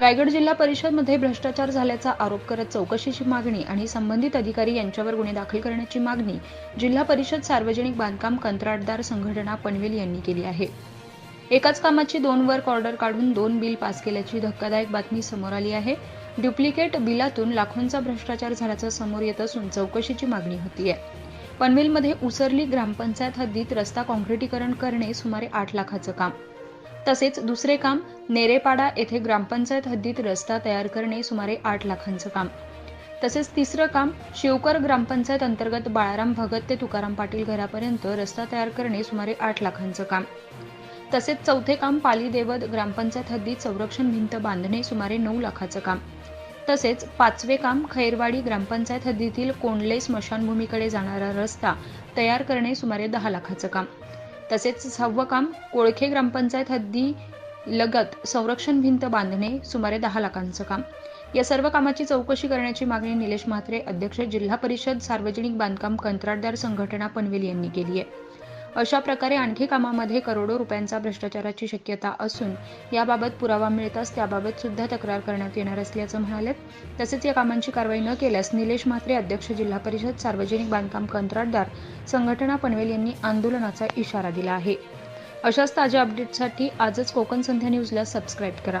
रायगड जिल्हा परिषदमध्ये भ्रष्टाचार झाल्याचा आरोप करत चौकशीची मागणी आणि संबंधित अधिकारी यांच्यावर गुन्हे दाखल करण्याची मागणी जिल्हा परिषद सार्वजनिक बांधकाम कंत्राटदार संघटना पनवेल यांनी केली आहे. एकाच कामाची दोन वर्क ऑर्डर काढून दोन बिल पास केल्याची धक्कादायक बातमी समोर आली आहे. डुप्लिकेट बिलातून लाखोंचा भ्रष्टाचार झाल्याचं समोर येत असून चौकशीची मागणी होती आहे पनवेलमध्ये उसरली ग्रामपंचायत हद्दीत रस्ता काँक्रिटीकरण करणे सुमारे आठ लाखाचं काम. तसेच दुसरे काम नेरेपाडा येथे ग्रामपंचायत हद्दीत रस्ता तयार करणे सुमारे आठ लाखांचं काम. तसेच तिसरं काम शिवकर ग्रामपंचायत अंतर्गत बाळाराम भगत ते तुकाराम पाटील घरापर्यंत रस्ता तयार करणे सुमारे आठ लाखांचं काम. तसेच चौथे काम पाली देवद ग्रामपंचायत हद्दीत संरक्षण भिंत बांधणे सुमारे नऊ लाखाचं काम. तसेच पाचवे काम खैरवाडी ग्रामपंचायत हद्दीतील कोंडले स्मशानभूमीकडे जाणारा रस्ता तयार करणे सुमारे दहा लाखाचं काम. तसेच सहावं काम कोळखे ग्रामपंचायत हद्दी लगत संरक्षण भिंत बांधणे सुमारे दहा लाखांचं काम. या सर्व कामाची चौकशी करण्याची मागणी निलेश म्हात्रे अध्यक्ष जिल्हा परिषद सार्वजनिक बांधकाम कंत्राटदार संघटना पनवेल यांनी केली आहे. अशा प्रकारे आणखी कामामध्ये करोडो रुपयांचा भ्रष्टाचाराची शक्यता असून याबाबत पुरावा मिळताच त्याबाबत सुद्धा तक्रार करण्यात येणार असल्याचं म्हणाले तसेच या कामांची कारवाई न केल्यास निलेश म्हात्रे अध्यक्ष जिल्हा परिषद सार्वजनिक बांधकाम कंत्राटदार संघटना पनवेल यांनी आंदोलनाचा इशारा दिला आहे. अशाच ताज्या अपडेटसाठी आजच कोकण संध्या न्यूजला सबस्क्राईब करा.